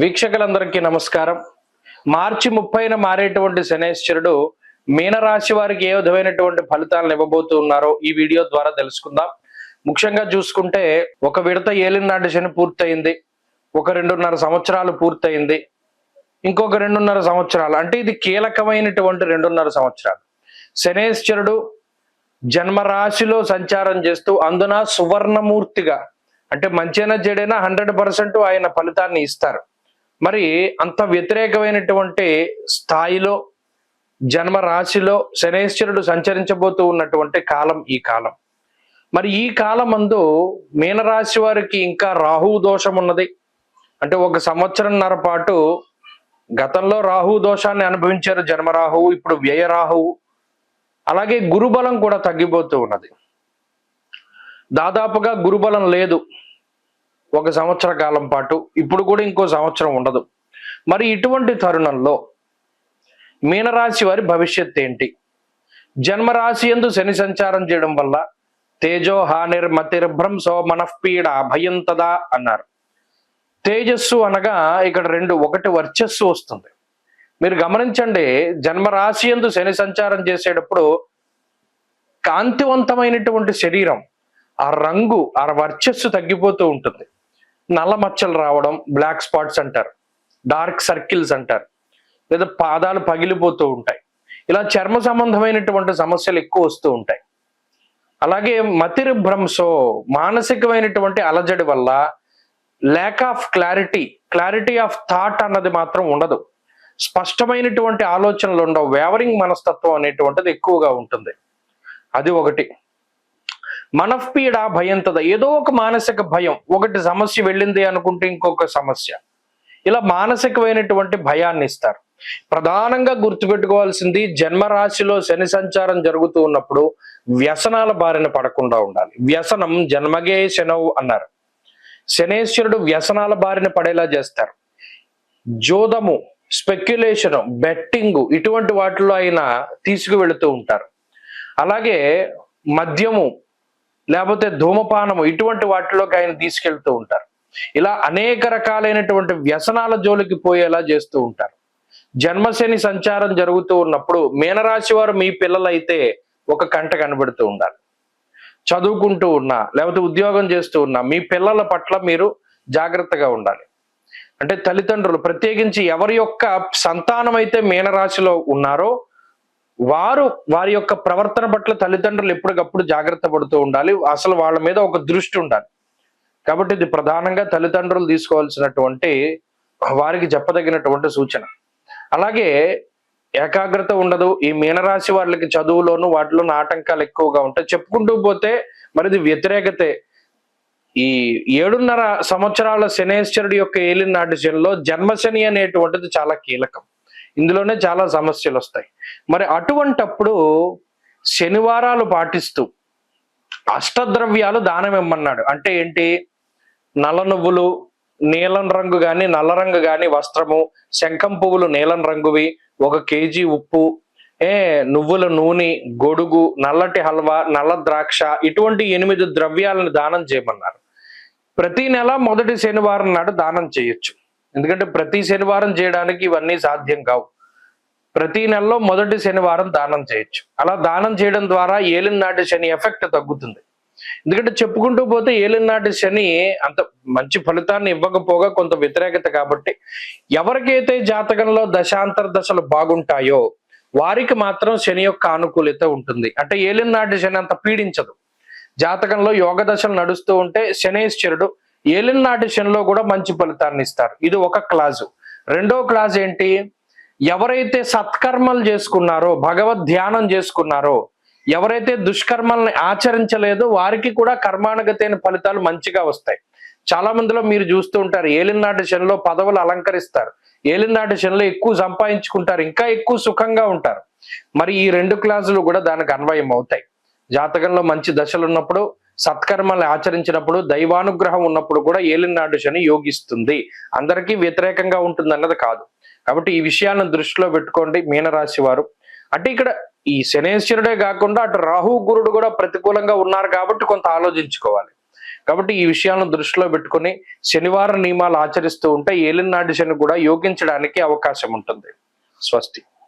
వీక్షకులందరికీ నమస్కారం. మార్చి ముప్పైన మారేటువంటి శనేశ్వరుడు మీనరాశి వారికి ఏ విధమైనటువంటి ఫలితాలను ఇవ్వబోతూ ఉన్నారో ఈ వీడియో ద్వారా తెలుసుకుందాం. ముఖ్యంగా చూసుకుంటే ఒక విడత ఏలినాటి శని పూర్తయింది. ఒక రెండున్నర సంవత్సరాలు పూర్తయింది. ఇంకొక రెండున్నర సంవత్సరాలు అంటే ఇది కీలకమైనటువంటి రెండున్నర సంవత్సరాలు. శనేశ్వరుడు జన్మరాశిలో సంచారం చేస్తూ అందున సువర్ణమూర్తిగా అంటే మంచైనా చెడైనా హండ్రెడ్ పర్సెంట్ ఆయన ఫలితాన్ని ఇస్తారు. మరి అంత వ్యతిరేకమైనటువంటి స్థాయిలో జన్మ రాశిలో శనేశ్వరుడు సంచరించబోతూ ఉన్నటువంటి కాలం ఈ కాలం. మరి ఈ కాలం అందు మీనరాశి వారికి ఇంకా రాహు దోషం ఉన్నది. అంటే ఒక సంవత్సరంన్నర పాటు గతంలో రాహు దోషాన్ని అనుభవించారు జన్మరాహువు ఇప్పుడు వ్యయరాహువు. అలాగే గురుబలం కూడా తగ్గిపోతూ ఉన్నది. దాదాపుగా గురుబలం లేదు. ఒక సంవత్సర కాలం పాటు ఇప్పుడు కూడా ఇంకో సంవత్సరం ఉండదు. మరి ఇటువంటి తరుణంలో మీనరాశి వారి భవిష్యత్ ఏంటి? జన్మరాశి ఎందు శని సంచారం చేయడం వల్ల తేజో హానిర్ మతిర్భ్రంశో మనఃపీడ భయం తదా అన్నారు. తేజస్సు అనగా ఇక్కడ రెండు ఒకటి వర్చస్సు వస్తుంది. మీరు గమనించండి జన్మరాశి ఎందు శని సంచారం చేసేటప్పుడు కాంతివంతమైనటువంటి శరీరం ఆ రంగు ఆ వర్చస్సు తగ్గిపోతూ ఉంటుంది. నల్ల మచ్చలు రావడం బ్లాక్ స్పాట్స్ అంటారు. డార్క్ సర్కిల్స్ అంటారు. లేదా పాదాలు పగిలిపోతూ ఉంటాయి. ఇలా చర్మ సంబంధమైనటువంటి సమస్యలు ఎక్కువ వస్తూ ఉంటాయి. అలాగే మతిరి భ్రంశో మానసికమైనటువంటి అలజడి వల్ల lack of clarity clarity of thought అన్నది మాత్రం ఉండదు. స్పష్టమైనటువంటి ఆలోచనలు ఉండవు. వేవరింగ్ మనస్తత్వం అనేటువంటిది ఎక్కువగా ఉంటుంది. అది ఒకటి. మనఃపీడ భయంతద. ఏదో ఒక మానసిక భయం. ఒకటి సమస్య వెళ్ళింది అనుకుంటే ఇంకొక సమస్య. ఇలా మానసికమైనటువంటి భయాన్ని ఇస్తారు. ప్రధానంగా గుర్తుపెట్టుకోవాల్సింది జన్మరాశిలో శని సంచారం జరుగుతూ ఉన్నప్పుడు వ్యసనాల బారిన పడకుండా ఉండాలి. వ్యసనం జన్మగే శనవు అన్నారు. శనేశ్వరుడు వ్యసనాల బారిన పడేలా చేస్తారు. జోదము స్పెక్యులేషన్ బెట్టింగ్ ఇటువంటి వాటిలో ఆయన తీసుకువెళుతూ ఉంటారు. అలాగే మద్యము లేకపోతే ధూమపానము ఇటువంటి వాటిలోకి ఆయన తీసుకెళ్తూ ఉంటారు. ఇలా అనేక రకాలైనటువంటి వ్యసనాల జోలికి పోయేలా చేస్తూ ఉంటారు. జన్మశని సంచారం జరుగుతూ ఉన్నప్పుడు మీనరాశి వారు మీ పిల్లలైతే ఒక కంట కనబడుతూ ఉండాలి. చదువుకుంటూ ఉన్నా లేకపోతే ఉద్యోగం చేస్తూ ఉన్నా మీ పిల్లల పట్ల మీరు జాగ్రత్తగా ఉండాలి. అంటే తల్లిదండ్రులు ప్రత్యేకించి ఎవరి యొక్క సంతానం అయితే మీనరాశిలో ఉన్నారో వారు వారి యొక్క ప్రవర్తన పట్ల తల్లిదండ్రులు ఎప్పటికప్పుడు జాగ్రత్త పడుతూ ఉండాలి. అసలు వాళ్ళ మీద ఒక దృష్టి ఉండాలి. కాబట్టి ఇది ప్రధానంగా తల్లిదండ్రులు తీసుకోవాల్సినటువంటి వారికి చెప్పదగినటువంటి సూచన. అలాగే ఏకాగ్రత ఉండదు. ఈ మీనరాశి వాళ్ళకి చదువులోను వాటిలోనూ ఆటంకాలు ఎక్కువగా ఉంటాయి. చెప్పుకుంటూ పోతే మరిది వ్యతిరేకతే. ఈ ఏడున్నర సంవత్సరాల శనేశ్వరుడి యొక్క ఏలినాటి శనిలో జన్మశని అనేటువంటిది చాలా కీలకం. ఇందులోనే చాలా సమస్యలు వస్తాయి. మరి అటువంటప్పుడు శనివారాలు పాటిస్తూ అష్టద్రవ్యాలు దానం ఇమ్మన్నాడు. అంటే ఏంటి? నల్ల నువ్వులు నీలం రంగు గాని నల్ల రంగు గాని వస్త్రము శంఖం పువ్వులు నీలం రంగువి ఒక కేజీ ఉప్పు ఏ నువ్వుల నూనె గొడుగు నల్లటి హల్వా నల్ల ద్రాక్ష ఇటువంటి ఎనిమిది ద్రవ్యాలను దానం చేయమన్నారు. ప్రతి నెల మొదటి శనివారం నాడు దానం చేయొచ్చు. ఎందుకంటే ప్రతి శనివారం చేయడానికి ఇవన్నీ సాధ్యం కావు. ప్రతి నెలలో మొదటి శనివారం దానం చేయొచ్చు. అలా దానం చేయడం ద్వారా ఏలినాటి శని ఎఫెక్ట్ తగ్గుతుంది. ఎందుకంటే చెప్పుకుంటూ పోతే ఏలినాటి శని అంత మంచి ఫలితాన్ని ఇవ్వకపోగా కొంత వ్యతిరేకత కాబట్టి ఎవరికైతే జాతకంలో దశాంతర దశలు బాగుంటాయో వారికి మాత్రం శని యొక్క ఆనుకూలత ఉంటుంది. అంటే ఏలినాటి శని అంత పీడించదు. జాతకంలో యోగ దశలు నడుస్తూ ఉంటే శనేశ్వరుడు ఏలినాటి శనిలో కూడా మంచి ఫలితాన్ని ఇస్తారు. ఇది ఒక క్లాజు. రెండో క్లాజ్ ఏంటి? ఎవరైతే సత్కర్మలు చేసుకున్నారో భగవద్ ధ్యానం చేసుకున్నారో ఎవరైతే దుష్కర్మల్ని ఆచరించలేదో వారికి కూడా కర్మానుగతైన ఫలితాలు మంచిగా వస్తాయి. చాలా మందిలో మీరు చూస్తూ ఉంటారు ఏలినాటి శనిలో పదవులు అలంకరిస్తారు. ఏలినాటి శనిలో ఎక్కువ సంపాదించుకుంటారు ఇంకా ఎక్కువ సుఖంగా ఉంటారు. మరి ఈ రెండు క్లాసులు కూడా దానికి అన్వయం అవుతాయి. జాతకంలో మంచి దశలు ఉన్నప్పుడు సత్కర్మలు ఆచరించినప్పుడు దైవానుగ్రహం ఉన్నప్పుడు కూడా ఏలినాడు శని యోగిస్తుంది. అందరికీ వ్యతిరేకంగా ఉంటుంది అన్నది కాదు. కాబట్టి ఈ విషయాన్ని దృష్టిలో పెట్టుకోండి మీనరాశి వారు. అంటే ఇక్కడ ఈ శనేశ్వరుడే కాకుండా అటు రాహు గురుడు కూడా ప్రతికూలంగా ఉన్నారు కాబట్టి కొంత ఆలోచించుకోవాలి. కాబట్టి ఈ విషయాలను దృష్టిలో పెట్టుకొని శనివారం నియమాలు ఆచరిస్తూ ఉంటే ఏలినాడు శని కూడా యోగించడానికి అవకాశం ఉంటుంది. స్వస్తి.